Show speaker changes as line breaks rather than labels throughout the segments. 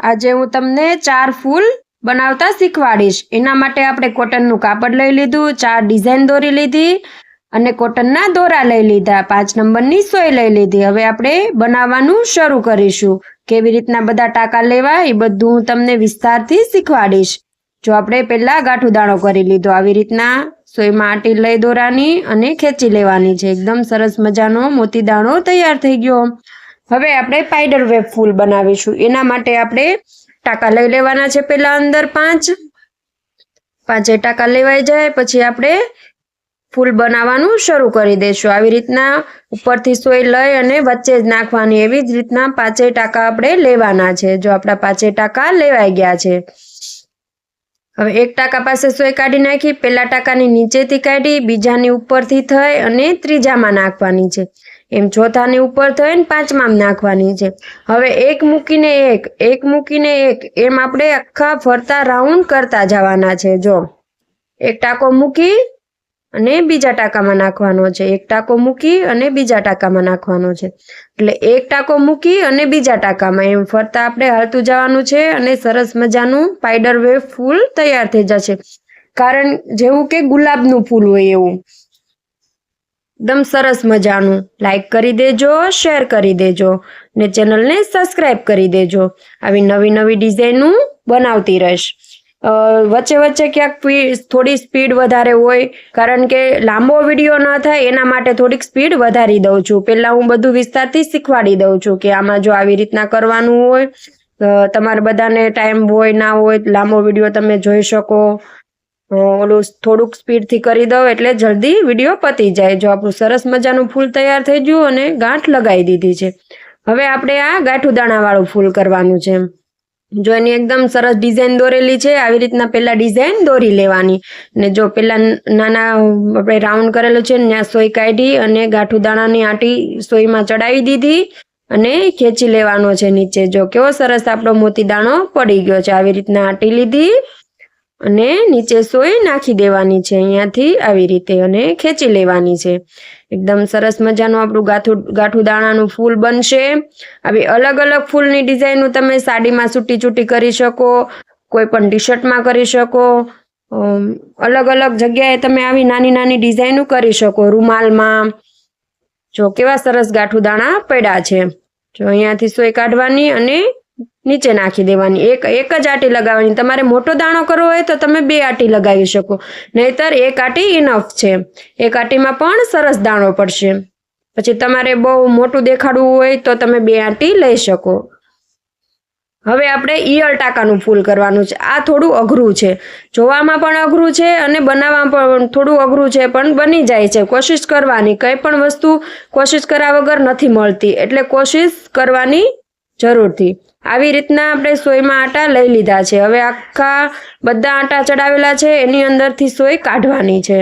આજે હું તમને ચાર ફૂલ બનાવતા શીખવાડીશ. એના માટે આપણે કોટનનું કાપડ લઈ લીધું, ચાર ડિઝાઇન દોરી લીધી અને કોટનના દોરા લઈ લીધા, પાંચ નંબરની સોય લઈ લીધી. હવે આપણે બનાવવાનું શરૂ કરીશું. કેવી રીતના બધા ટાંકા લેવા એ બધું હું તમને વિસ્તારથી શીખવાડીશ. જો આપણે પહેલાં ગાંઠું દાણો કરી લીધો, આવી રીતના સોયમાં આટી લઈ દોરાની અને ખેંચી લેવાની છે. એકદમ સરસ મજાનો મોતી દાણો તૈયાર થઈ ગયો. હવે આપણે પાઇડર વેબ ફૂલ બનાવીશું. એના માટે આપણે ટાંકા લઈ લેવાના છે પહેલા અંદર પાંચ. પાંચે ટાંકા લેવાઈ જાય, પછી આપણે ફૂલ બનાવવાનું શરૂ કરી દઈશું. આવી રીતના ઉપરથી સોય લઈ અને વચ્ચે જ નાખવાની એવી જ રીતના પાંચે ટાંકા આપણે લેવાના છે, જો આપણા પાંચે ટાંકા લેવાઈ ગયા છે. હવે એક ટાંકા પાસે સોય કાઢી નાખી પેલા ટાંકાની નીચેથી કાઢી, બીજાની ઉપરથી થઈ અને ત્રીજામાં નાખવાની છે. એમ ચોથાની ઉપર થઈ ને પાંચમામાં નાખવાની છે. હવે એક મૂકીને એક એક મૂકીને એક, એમ આપણે આખા ફરતા રાઉન્ડ કરતા જવાના છે. જો, એક ટાંકો મૂકી અને બીજા ટાંકામાં નાખવાનો છે. એક ટાંકો મૂકી અને બીજા ટાંકામાં નાખવાનો છે. એટલે એક ટાંકો મૂકી અને બીજા ટાંકામાં એમ ફરતા આપણે હાલતું જવાનું છે અને સરસ મજાનું પાઇડર વેવ ફૂલ તૈયાર થઈ જશે. કારણ જેવું કે ગુલાબનું ફૂલ હોય એવું. એકદમ સરસ મજાનું. લાઈક કરી દેજો શેર કરી દેજો ને ચેનલને સબસ્ક્રાઈબ કરી દેજો. આવી નવી નવી ડિઝાઇનું બનાવતી રહીશ. વચ્ચે વચ્ચે ક્યાંક થોડી સ્પીડ વધારે હોય, કારણ કે લાંબો વીડિયો ન થાય એના માટે થોડીક સ્પીડ વધારી દઉં છું. પહેલાં હું બધું વિસ્તારથી શીખવાડી દઉં છું કે આમાં જો આવી રીતના કરવાનું હોય તમારે બધાને ટાઈમ હોય, ના હોય, લાંબો વીડિયો તમે જોઈ શકો. ઓલું થોડુંક સ્પીડથી કરી દઉં એટલે જલ્દી વીડિયો પતી જાય. જો આપણું સરસ મજાનું ફૂલ તૈયાર થઈ ગયું અને ગાંઠ લગાવી દીધી છે. હવે આપણે આ ગાંઠું દાણાવાળું ફૂલ કરવાનું છે. જો એની એકદમ સરસ ડિઝાઇન દોરેલી છે, આવી રીતના પહેલાં ડિઝાઇન દોરી લેવાની. ને જો પહેલાં નાના આપણે રાઉન્ડ કરેલું છે ત્યાં સોય કાઢી અને ગાંઠું દાણાની આંટી સોયમાં ચડાવી દીધી અને ખેંચી લેવાનો છે નીચે. જો કેવો સરસ આપણો મોતી દાણો પડી ગયો છે. આવી રીતના આંટી લીધી. અને નીચે સોય નાખી દેવાની છે. અહીંયાથી આવી રીતે અને ખેંચી લેવાની છે. એકદમ સરસ મજાનું આપણું ગાથું, ગાંઠું દાણાનું ફૂલ બનશે. આવી અલગ અલગ ફૂલની ડિઝાઇનો તમે સાડીમાં છૂટી છૂટી કરી શકો, કોઈ પણ ટી શર્ટમાં કરી શકો. અલગ અલગ જગ્યાએ તમે આવી નાની નાની ડિઝાઇનો કરી શકો. રૂમાલમાં, જો કેવા સરસ ગાંઠું દાણા પડ્યા છે. જો અહીંયાથી સોય કાઢવાની અને નીચે નાખી દેવાની. એક એક જ આટી લગાવવાની. તમારે મોટો દાણો કરવો હોય તો તમે બે આટી લગાવી શકો. નહીતર એક આટી ઇનફ છે. એક આટીમાં પણ સરસ દાણો પડશે. પછી તમારે બહુ મોટું દેખાડવું હોય તો તમે બે આંટી લઈ શકો. હવે આપણે ઈયળ ટાંકાનું ફૂલ કરવાનું છે. આ થોડું અઘરું છે. જોવામાં પણ અઘરું છે અને બનાવવામાં પણ થોડું અઘરું છે, પણ બની જાય છે. કોશિશ કરવાની. કંઈ પણ વસ્તુ કોશિશ કર્યા વગર નથી મળતી. એટલે કોશિશ કરવાની જરૂરથી આવી રીતના આપણે સોયમાં આટા લઈ લીધા છે. હવે આખા બધા આટા ચડાવેલા છે, એની અંદરથી સોય કાઢવાની છે.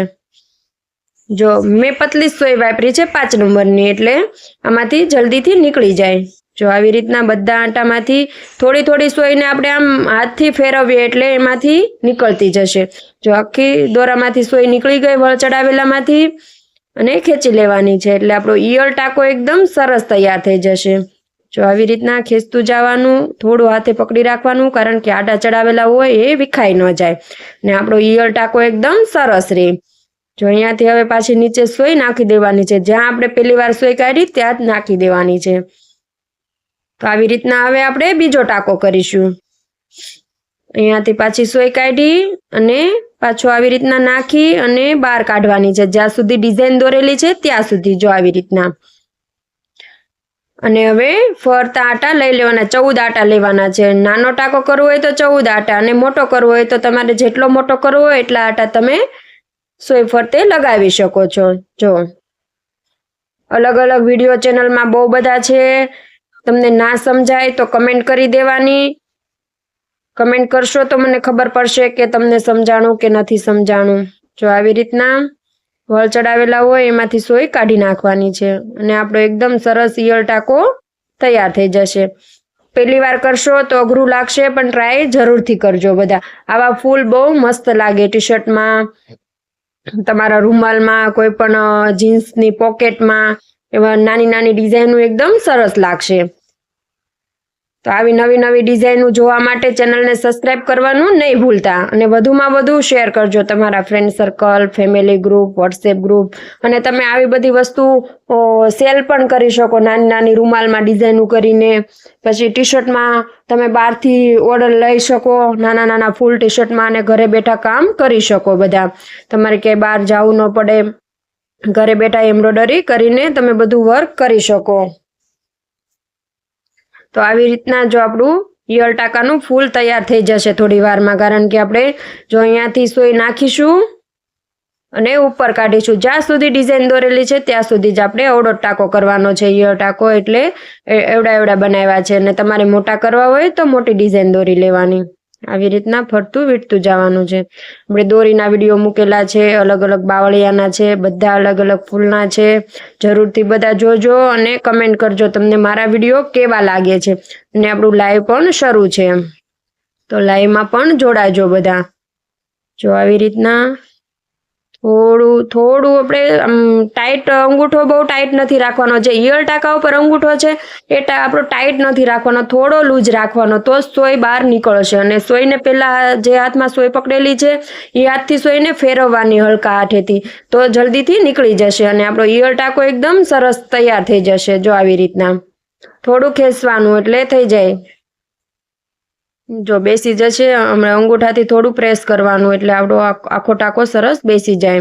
જો મેં પતલી સોય વાપરી છે પાંચ નંબરની, એટલે આમાંથી જલ્દીથી નીકળી જાય. જો આવી રીતના બધા આટામાંથી થોડી થોડી સોયને આપણે આમ હાથથી ફેરવીએ, એટલે એમાંથી નીકળતી જશે. જો આખી દોરામાંથી સોય નીકળી ગઈ વળ ચડાવેલામાંથી અને ખેંચી લેવાની છે, એટલે આપણો ઈયળ ટાંકો એકદમ સરસ તૈયાર થઈ જશે. જો આવી રીતના ખેંચતું જવાનું, થોડું હાથે પકડી રાખવાનું, કારણ કે આડા ચડાવેલા હોય એ વિખાઈ ન જાય. ને આપણો ઈયળ ટાંકો એકદમ સરસ રહે જો અહીંયાથી હવે પાછી નીચે સોય નાખી દેવાની છે. જ્યાં આપણે પહેલી વાર સોય કાઢી, ત્યાં જ નાખી દેવાની છે. તો આવી રીતના હવે આપણે બીજો ટાંકો કરીશું. અહીંયાથી પાછી સોય કાઢી અને પાછો આવી રીતના નાખી અને બહાર કાઢવાની છે. જ્યાં સુધી ડિઝાઇન દોરેલી છે, ત્યાં સુધી જો આવી રીતના. અને હવે ફરતા આટા લઈ લેવાના, ચૌદ આટા લેવાના છે. નાનો ટાંકો કરવો હોય તો ચૌદ આટા અને મોટો કરવો હોય તો તમારે જેટલો મોટો કરવો હોય એટલા આટા તમે સોય ફરતે લગાવી શકો છો. જો, અલગ અલગ વીડિયો ચેનલમાં બહુ બધા છે. તમને ના સમજાય તો કમેન્ટ કરી દેવાની. કમેન્ટ કરશો તો મને ખબર પડશે કે તમને સમજાણું કે નથી સમજાણું. જો આવી રીતના વળ ચડાવેલા હોય એમાંથી સોય કાઢી નાખવાની છે. અને આપણો એકદમ સરસ ઈયળ ટાંકો તૈયાર થઈ જશે. પહેલી વાર કરશો તો અઘરું લાગશે, પણ ટ્રાય જરૂરથી કરજો બધા. આવા ફૂલ બહુ મસ્ત લાગે ટી શર્ટમાં તમારા રૂમાલમાં, કોઈ પણ જીન્સની પોકેટમાં એવા નાની નાની ડિઝાઇનો એકદમ સરસ લાગશે. તો આવી નવી નવી ડિઝાઇનો જોવા માટે ચેનલને સબસ્ક્રાઇબ કરવાનું નહીં ભૂલતા અને વધુમાં વધુ શેર કરજો તમારા friend circle family group WhatsApp group અને તમે આવી બધી વસ્તુ સેલ પણ કરી શકો નાની નાની રૂમાલમાં ડિઝાઇનો કરીને. પછી ટી શર્ટમાં તમે બહારથી ઓર્ડર લઈ શકો, નાના નાના ફૂલ ટી શર્ટમાં અને ઘરે બેઠા કામ કરી શકો બધા. તમારે ક્યાંય બહાર જવું ન પડે. ઘરે બેઠા એમ્બ્રોડરી કરીને તમે બધું વર્ક કરી શકો. તો આવી રીતના જો આપણું ઈયળ ટાંકાનું ફૂલ તૈયાર થઈ જશે થોડી વારમાં, કારણ કે આપણે જો અહીંયાથી સોય નાખીશું અને ઉપર કાઢીશું. જ્યાં સુધી ડિઝાઇન દોરેલી છે, ત્યાં સુધી જ આપણે અવડો ટાંકો કરવાનો છે. ઈયળ ટાંકો એટલે એવડા એવડા બનાવ્યા છે. અને તમારે મોટા કરવા હોય તો મોટી ડિઝાઇન દોરી લેવાની. આવી રીતના ફરતું વીટતું જવાનું છે. આપણે દોરીના વીડિયો મૂકેલા છે અલગ અલગ બાવળિયાના છે, બધા અલગ અલગ ફૂલના છે. જરૂરથી બધા જોજો અને કમેન્ટ કરજો તમને મારા વીડિયો કેવા લાગે છે. અને આપણું લાઈવ પણ શરૂ છે તો લાઈવમાં પણ જોડાજો બધા. જો આવી રીતના થોડું થોડું આપણે ટાઈટ અંગૂઠો બહુ ટાઈટ નથી રાખવાનો. જે ઈયળ ટાંકા ઉપર અંગૂઠો છે, એ આપણો ટાઈટ નથી રાખવાનો. થોડો લૂઝ રાખવાનો. તો જ સોય બહાર નીકળશે. અને સોયને પહેલાં જે હાથમાં સોય પકડેલી છે, એ હાથથી સોયને ફેરવવાની હલકા હાથેથી. તો જલ્દીથી નીકળી જશે અને આપણો ઈયળ ટાંકો એકદમ સરસ તૈયાર થઈ જશે જો આવી રીતના. થોડું ખેંચવાનું એટલે થઈ જાય. જો બેસી જશે, હમણાં અંગૂઠાથી થોડું પ્રેસ કરવાનું, એટલે આપણો આખ- ટાંકો સરસ બેસી જાય.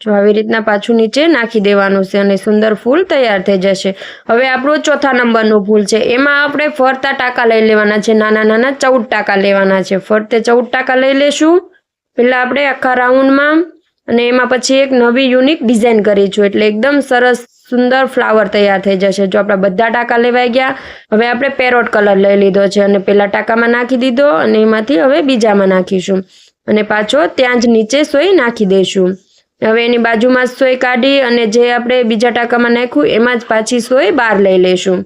જો આવી રીતના પાછું નીચે નાખી દેવાનું છે અને સુંદર ફૂલ તૈયાર થઈ જશે. હવે આપણો ચોથા નંબરનું ફૂલ છે. એમાં આપણે ફરતા ટાંકા લઈ લેવાના છે, નાના નાના ચૌદ ટાંકા લેવાના છે. ફરતે ચૌદ ટાંકા લઈ લેશું. પહેલાં આપણે આખા રાઉન્ડમાં, અને એમાં પછી એક નવી યુનિક ડિઝાઇન કરીશું. એટલે એકદમ સરસ સુંદર ફ્લાવર તૈયાર થઈ જશે. જો આપણા બધા ટાંકા લેવાઈ ગયા, હવે આપણે પેરોટ કલર લઈ લીધો છે અને પેલા ટાંકામાં નાખી દીધો અને એમાંથી હવે બીજામાં નાખીશું. અને પાછો ત્યાં જ નીચે સોય નાખી દઈશું. હવે એની બાજુમાં સોય કાઢી અને જે આપણે બીજા ટાંકામાં નાખ્યું, એમાં જ પાછી સોય બહાર લઈ લઈશું.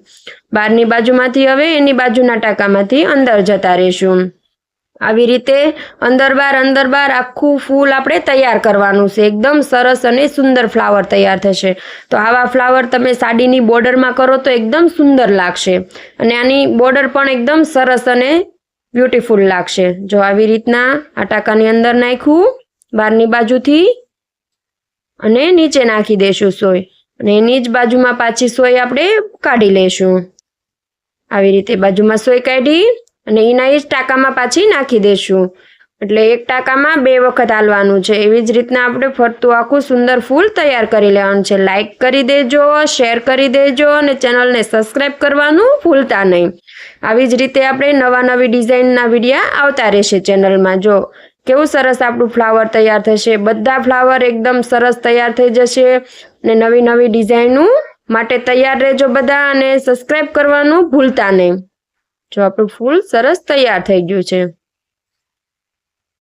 બહારની બાજુમાંથી હવે એની બાજુના ટાંકામાંથી અંદર જતા રહીશું. આવી રીતે અંદર બાર અંદર બાર આખું ફૂલ આપણે તૈયાર કરવાનું છે. એકદમ સરસ અને સુંદર ફ્લાવર તૈયાર થશે. તો આવા ફ્લાવર તમે સાડીની બોર્ડરમાં કરો તો એકદમ સુંદર લાગશે. અને આની બોર્ડર પણ એકદમ સરસ અને બ્યુટીફુલ લાગશે. જો આવી રીતના આ ટાંકાની અંદર નાખ્યું, બહારની બાજુથી અને નીચે નાખી દેશું સોય. અને એની જ બાજુમાં પાછી સોય આપણે કાઢી લઈશું. આવી રીતે બાજુમાં સોય કાઢી અને એના એ જ ટાંકામાં પાછી નાખી દેશું. એટલે એક ટાંકામાં બે વખત હાલવાનું છે. એવી જ રીતના આપણે ફરતું આખું સુંદર ફૂલ તૈયાર કરી લેવાનું છે. લાઇક કરી દેજો શેર કરી દેજો અને ચેનલને સબસ્ક્રાઈબ કરવાનું ભૂલતા નહીં. આવી જ રીતે આપણે નવા નવી ડિઝાઇનના વિડીયા આવતા રહેશે ચેનલમાં. જો કેવું સરસ આપણું ફ્લાવર તૈયાર થશે. બધા ફ્લાવર એકદમ સરસ તૈયાર થઈ જશે ને નવી નવી ડિઝાઇનું માટે તૈયાર રહેજો બધા અને સબસ્ક્રાઈબ કરવાનું ભૂલતા નહીં. જો આપણું ફૂલ સરસ તૈયાર થઈ ગયું છે.